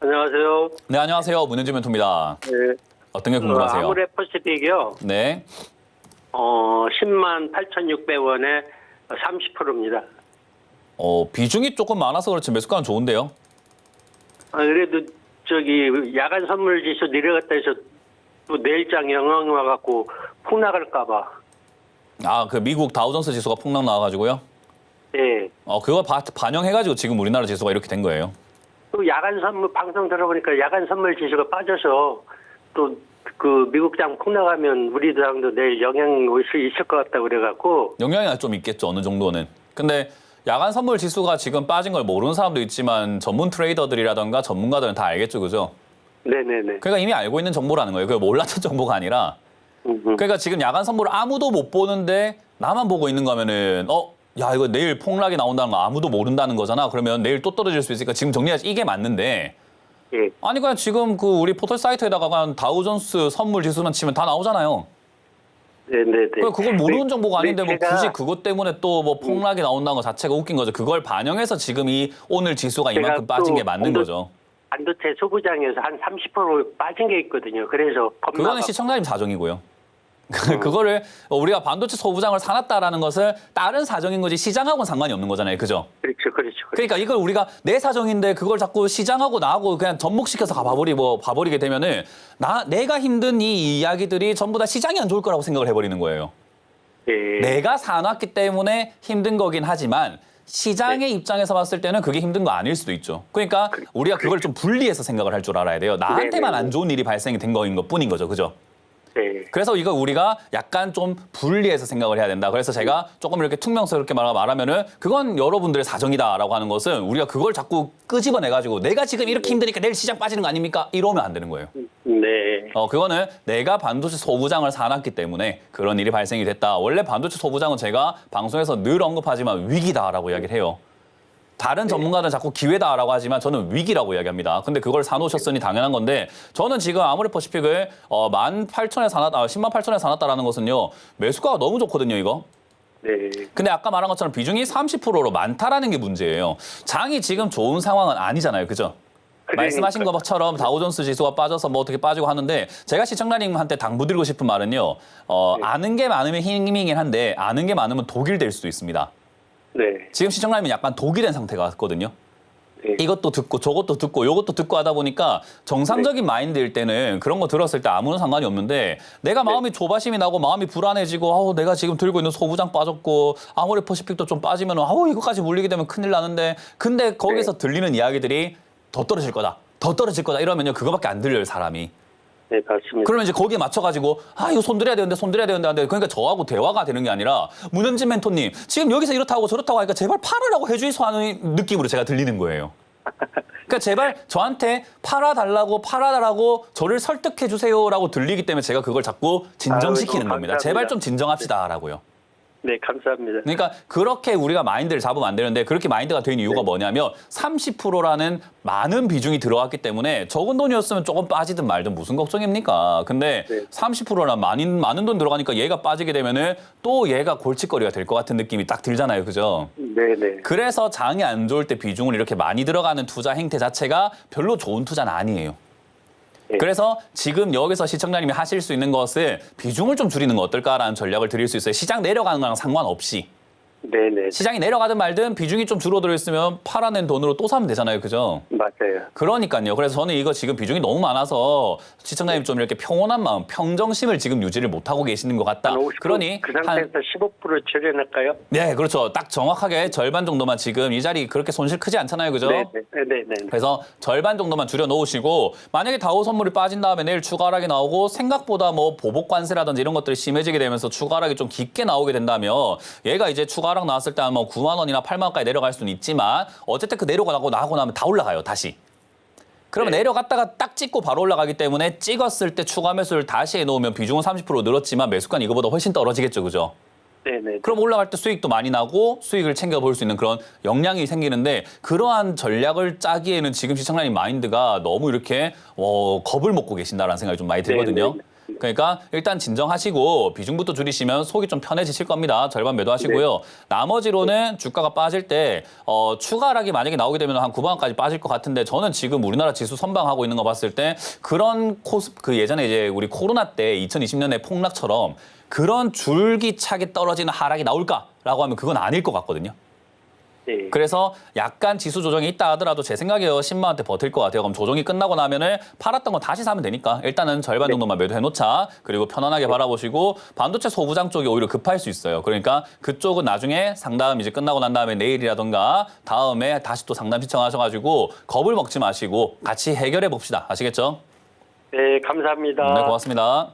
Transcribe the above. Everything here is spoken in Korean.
안녕하세요. 네, 안녕하세요. 문현주 멘토입니다. 네. 어떤 게 어, 궁금하세요? 아모레퍼시픽이요. 네. 어, 10만 8,600원에 30%입니다. 어, 비중이 조금 많아서 그렇지 매수가는 좋은데요. 아, 그래도 저기 야간 선물 지수 내려갔다 해서 또 내일장 영향 와갖고 폭 나갈까 봐. 아, 그 미국 다우존스 지수가 폭락 나와가지고요. 예. 어, 그거 바- 반영해가지고 지금 우리나라 지수가 이렇게 된 거예요. 또 야간 선물 방송 들어보니까 야간 선물 지수가 빠져서 또 그 미국장 폭 나가면 우리 당도 내일 영향 올 수 있을 것 같다 그래갖고 영향이 좀 있겠죠, 어느 정도는. 근데 야간 선물 지수가 지금 빠진 걸 모르는 사람도 있지만 전문 트레이더들이라던가 전문가들은 다 알겠죠, 그죠? 네네네. 그러니까 이미 알고 있는 정보라는 거예요. 그게 몰랐던 정보가 아니라. 그러니까 지금 야간 선물을 아무도 못 보는데 나만 보고 있는 거면은 어, 야 이거 내일 폭락이 나온다는 거 아무도 모른다는 거잖아. 그러면 내일 또 떨어질 수 있으니까 지금 정리하지 이게 맞는데 예. 아니 그냥 지금 그 우리 포털 사이트에다가 그냥 다우존스 선물 지수만 치면 다 나오잖아요. 네네네. 그러니까 그걸 모르는 네, 정보가 아닌데 뭐 네, 제가- 굳이 그것 때문에 또 뭐 폭락이 나온다는 것 자체가 웃긴 거죠. 그걸 반영해서 지금 이 오늘 지수가 이만큼 빠진 게또 맞는 언더- 거죠. 반도체 소부장에서 한 30% 빠진 게 있거든요. 그래서 그거는 시청자님 사정이고요. 어. 그거를 우리가 반도체 소부장을 사놨다라는 것을 다른 사정인 거지 시장하고는 상관이 없는 거잖아요. 그죠? 그렇죠, 그렇죠. 그러니까 이걸 우리가 내 사정인데 그걸 자꾸 시장하고 나하고 그냥 접목시켜서 가봐버리고 봐버리게 되면은 나 내가 힘든 이 이야기들이 전부 다 시장이 안 좋을 거라고 생각을 해버리는 거예요. 예. 내가 사놨기 때문에 힘든 거긴 하지만 시장의 입장에서 봤을 때는 그게 힘든 거 아닐 수도 있죠. 그러니까 우리가 그걸 좀 분리해서 생각을 할 줄 알아야 돼요. 나한테만 네네. 안 좋은 일이 발생이 된 거인 것 뿐인 거죠. 그죠? 네. 그래서 이거 우리가 약간 좀 분리해서 생각을 해야 된다. 그래서 제가 조금 이렇게 퉁명스럽게 말- 말하면은 그건 여러분들의 사정이다라고 하는 것은 우리가 그걸 자꾸 끄집어내가지고 내가 지금 이렇게 힘드니까 내일 시장 빠지는 거 아닙니까? 이러면 안 되는 거예요. 네. 어, 그거는 내가 반도체 소부장을 사놨기 때문에 그런 일이 발생이 됐다. 원래 반도체 소부장은 제가 방송에서 늘 언급하지만 위기다라고 이야기를 해요. 다른 전문가들은 자꾸 기회다라고 하지만 저는 위기라고 이야기합니다. 근데 그걸 사놓으셨으니 당연한 건데 저는 지금 아모레퍼시픽을 어, 18,000에 사놨, 아, 10만 8천에 사놨다라는 것은요. 매수가가 너무 좋거든요, 이거. 네. 근데 아까 말한 것처럼 비중이 30%로 많다라는 게 문제예요. 장이 지금 좋은 상황은 아니잖아요. 그죠? 말씀하신. 것처럼 다우존스 지수가 빠져서 뭐 어떻게 빠지고 하는데 제가 시청자님한테 당부드리고 싶은 말은요. 어, 네. 아는 게 많으면 힘이긴 한데 아는 게 많으면 독일 될 수도 있습니다. 네. 지금 시청자님은 약간 독이 된 상태가 같거든요. 네. 이것도 듣고 저것도 듣고 요것도 듣고 하다 보니까 정상적인 마인드일 때는 그런 거 들었을 때 아무런 상관이 없는데 내가 마음이 조바심이 나고 마음이 불안해지고 아우 내가 지금 들고 있는 소부장 빠졌고 아무리 퍼시픽도 좀 빠지면 아우 이거까지 물리게 되면 큰일 나는데 근데 거기서 들리는 이야기들이 더 떨어질 거다. 더 떨어질 거다. 이러면요. 그거밖에 안 들려요 사람이 네, 맞습니다. 그러면 이제 거기에 맞춰가지고 아 이거 손들여야 되는데 손들여야 되는데 안 돼. 그러니까 저하고 대화가 되는 게 아니라 문현진 멘토님 지금 여기서 이렇다고 저렇다고 하니까 제발 팔으라고 해주이소 하는 느낌으로 제가 들리는 거예요. 그러니까 제발 저한테 팔아달라고 팔아달라고 저를 설득해 주세요라고 들리기 때문에 제가 그걸 자꾸 진정시키는 아이고, 겁니다. 제발 좀 진정합시다라고요. 네, 감사합니다. 그러니까 그렇게 우리가 마인드를 잡으면 안 되는데 그렇게 마인드가 된 이유가 뭐냐면 30%라는 많은 비중이 들어왔기 때문에 적은 돈이었으면 조금 빠지든 말든 무슨 걱정입니까? 근데 네. 30%나 많은 많은 돈 들어가니까 얘가 빠지게 되면은 또 얘가 골칫거리가 될 것 같은 느낌이 딱 들잖아요. 그죠? 네, 네. 그래서 장이 안 좋을 때 비중을 이렇게 많이 들어가는 투자 행태 자체가 별로 좋은 투자는 아니에요. 네. 그래서 지금 여기서 시청자님이 하실 수 있는 것을 비중을 좀 줄이는 거 어떨까라는 전략을 드릴 수 있어요. 시장 내려가는 거랑 상관없이. 네, 네. 시장이 내려가든 말든 비중이 좀 줄어들어 있으면 팔아낸 돈으로 또 사면 되잖아요. 그죠? 맞아요. 그러니까요. 그래서 저는 이거 지금 비중이 너무 많아서 시청자님 좀 이렇게 평온한 마음, 평정심을 지금 유지를 못하고 계시는 것 같다. 한 50%, 그러니 그한 상태에서 15% 줄여낼까요? 네, 그렇죠. 딱 정확하게 절반 정도만 지금 이 자리 그렇게 손실 크지 않잖아요. 그죠? 네, 네, 네, 네. 네. 그래서 절반 정도만 줄여 놓으시고 만약에 다우 선물이 빠진 다음에 내일 추가 하락이 나오고 생각보다 뭐 보복 관세라든지 이런 것들이 심해지게 되면서 추가 하락이 좀 깊게 나오게 된다면 얘가 이제 추가 하락 나왔을 때뭐 9만 원이나 8만 원까지 내려갈 수는 있지만 어쨌든 그 내려가고 나고 나면 다 올라가요 다시. 그러면 네. 내려갔다가 딱 찍고 바로 올라가기 때문에 찍었을 때 추가 매수를 다시 해놓으면 비중은 30% 늘었지만 매수가는 이거보다 훨씬 떨어지겠죠, 그죠? 네, 네. 그럼 올라갈 때 수익도 많이 나고 수익을 챙겨볼 수 있는 그런 역량이 생기는데 그러한 전략을 짜기에는 지금 시청자님 마인드가 너무 이렇게 어, 겁을 먹고 계신다라는 생각이 좀 많이 들거든요. 네, 네. 그러니까 일단 진정하시고 비중부터 줄이시면 속이 좀 편해지실 겁니다. 절반 매도하시고요. 나머지로는 주가가 빠질 때 어, 추가 하락이 만약에 나오게 되면 한 9만 원까지 빠질 것 같은데 저는 지금 우리나라 지수 선방하고 있는 거 봤을 때 그런 코스 그 예전에 이제 우리 코로나 때 2020년에 폭락처럼 그런 줄기차게 떨어지는 하락이 나올까라고 하면 그건 아닐 것 같거든요. 예. 그래서 약간 지수 조정이 있다 하더라도 제 생각에요 10만 원대 버틸 것 같아요. 그럼 조정이 끝나고 나면은 팔았던 거 다시 사면 되니까 일단은 절반 네. 정도만 매도해 놓자. 그리고 편안하게 바라보시고 반도체 소부장 쪽이 오히려 급할 수 있어요. 그러니까 그쪽은 나중에 상담 이제 끝나고 난 다음에 내일이라던가 다음에 다시 또 상담 신청하셔 가지고 겁을 먹지 마시고 같이 해결해 봅시다. 아시겠죠? 네, 감사합니다. 네, 고맙습니다.